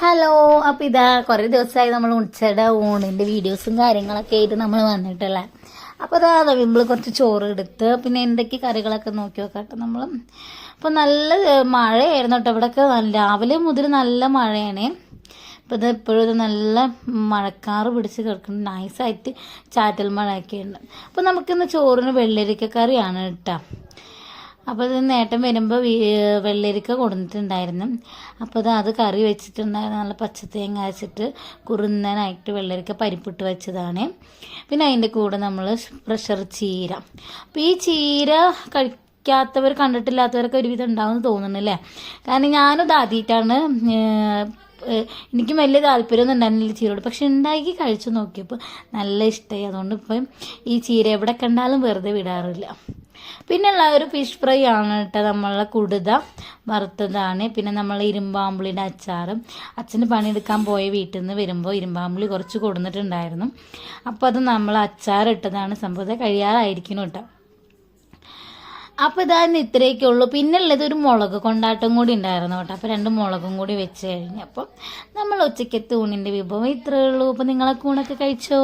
Hello അപ്പം ഇതാ കുറേ ദിവസമായി നമ്മൾ ഉച്ചയുടെ ഊണിന്റെ വീഡിയോസും കാര്യങ്ങളൊക്കെ ആയിട്ട് നമ്മൾ വന്നിട്ടല്ലേ? അപ്പോൾ അതാ നമ്മൾ കുറച്ച് ചോറ് എടുത്ത് പിന്നെ എന്തൊക്കെ കറികളൊക്കെ നോക്കി നോക്കട്ടെ നമ്മൾ അപ്പോൾ നല്ല മഴയായിരുന്നു കേട്ടോ. ഇവിടെയൊക്കെ രാവിലെ മുതൽ നല്ല മഴയാണ്. അപ്പോൾ ഇത് ഇപ്പോഴും നല്ല മഴക്കാറ് പിടിച്ച് കിടക്കുന്നു. നൈസായിട്ട് ചാറ്റൽ മഴയൊക്കെ ഉണ്ട്. അപ്പോൾ നമുക്കിന്ന് ചോറിന് വെള്ളരിക്ക കറിയാണ് കേട്ടോ. അപ്പോൾ ഇത് നേട്ടം വരുമ്പോൾ വെള്ളരിക്ക കൊടുത്തിട്ടുണ്ടായിരുന്നു. അപ്പോൾ അത് അത് കറി വെച്ചിട്ടുണ്ടായിരുന്നു. നല്ല പച്ചത്തേങ്ങ അരച്ചിട്ട് കുറുന്നനായിട്ട് വെള്ളരിക്ക പരിപ്പിട്ട് വെച്ചതാണ്. പിന്നെ അതിന്റെ കൂടെ നമ്മൾ പ്രഷർ ചീര. അപ്പോൾ ഈ ചീര കഴിക്കാത്തവർ കണ്ടിട്ടില്ലാത്തവരൊക്കെ ഒരുവിധം ഉണ്ടാവുമെന്ന് തോന്നുന്നില്ലേ? കാരണം ഞാനിത് ആദ്യമായിട്ടാണ് എനിക്ക് വലിയ താല്പര്യമൊന്നും ഉണ്ടായിരുന്നില്ല ചീരയോട് പക്ഷെ ഉണ്ടാക്കി കഴിച്ചു നോക്കിയപ്പോൾ നല്ല ഇഷ്ടമായി അതുകൊണ്ട് ഇപ്പം ഈ ചീര എവിടെ കണ്ടാലും വെറുതെ വിടാറില്ല. പിന്നെയുള്ള ഒരു ഫിഷ് ഫ്രൈ ആണ് കേട്ടോ നമ്മളെ കുടുത. വറുത്തതാണ്. പിന്നെ നമ്മൾ ഇരുമ്പാമ്പുളിന്റെ അച്ചാറും. അച്ഛന് പണിയെടുക്കാൻ പോയ വീട്ടിൽ നിന്ന് വരുമ്പോൾ ഇരുമ്പാമ്പുളി കുറച്ച് കൊടുന്നിട്ടുണ്ടായിരുന്നു. അപ്പോൾ അത് നമ്മൾ അച്ചാറിട്ടതാണ് സംഭവം. കഴിയാറായിരിക്കണം കേട്ടോ. അപ്പോൾ ഇതാണ് ഇത്രയൊക്കെ ഉള്ളൂ. പിന്നെ ഉള്ളത് ഒരു മുളക് കൊണ്ടാട്ടം കൂടി ഉണ്ടായിരുന്നു കേട്ടോ. അപ്പോൾ രണ്ട് മുളകും കൂടി വെച്ച് കഴിഞ്ഞപ്പം നമ്മൾ ഉച്ചയ്ക്കത്തെ ഊണിന്റെ വിഭവം ഇത്രയേ ഉള്ളൂ. അപ്പോൾ നിങ്ങളൊക്കെ ഊണൊക്കെ കഴിച്ചോ?